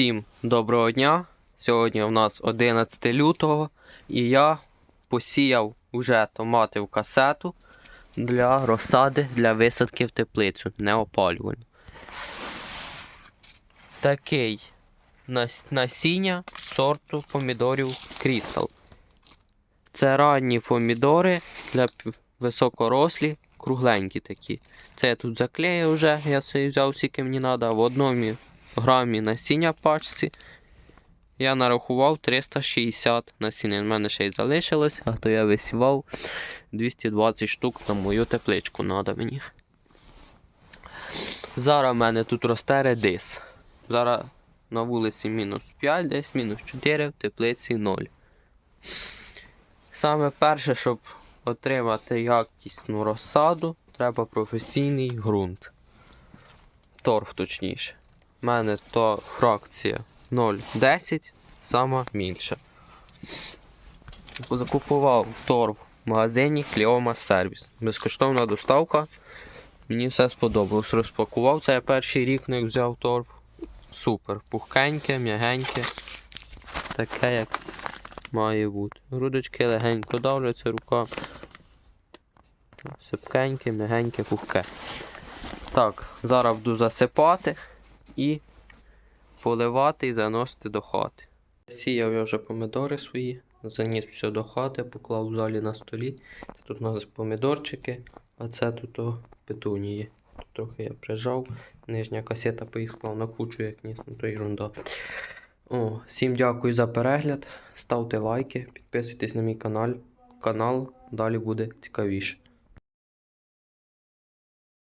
Всім доброго дня. Сьогодні у нас 11 лютого і я посіяв уже томати в касету для розсади для висадки в теплицю, неопалювальну. Такий нас- насіння сорту помідорів Крістал. Це ранні помідори для високорослі, кругленькі такі. Це я тут заклею вже, я собі взяв скільки мені треба. В одному грамі насіння пачці. Я нарахував 360 насіння. У мене ще й залишилось, а то я висівав 220 штук на мою тепличку треба мені. Зараз в мене тут росте редис. Зараз на вулиці мінус 5, десь мінус 4, в теплиці 0. Саме перше, щоб отримати якісну розсаду, треба професійний ґрунт. Торф точніше. У мене то фракція 0,10, сама більша. Закупував торф в магазині Кліома Сервіс. Безкоштовна доставка. Мені все сподобалось. Розпакував це я перший рік, як взяв торф. Супер. Пухкеньке, м'ягеньке. Таке, як має бути. Грудочки легенько давляться рука. Сипкеньке, м'ягеньке, пухке. Так, зараз буду засипати і поливати і заносити до хати. Сіяв я вже помидори свої, заніс все до хати, поклав в залі на столі. Тут у нас помидорчики, а це тут петунії. Тут трохи я прижав, нижня касета поїхала на кучу, як ніс, ну то ерунда. О, всім дякую за перегляд. Ставте лайки, підписуйтесь на мій канал. канал, далі буде цікавіше.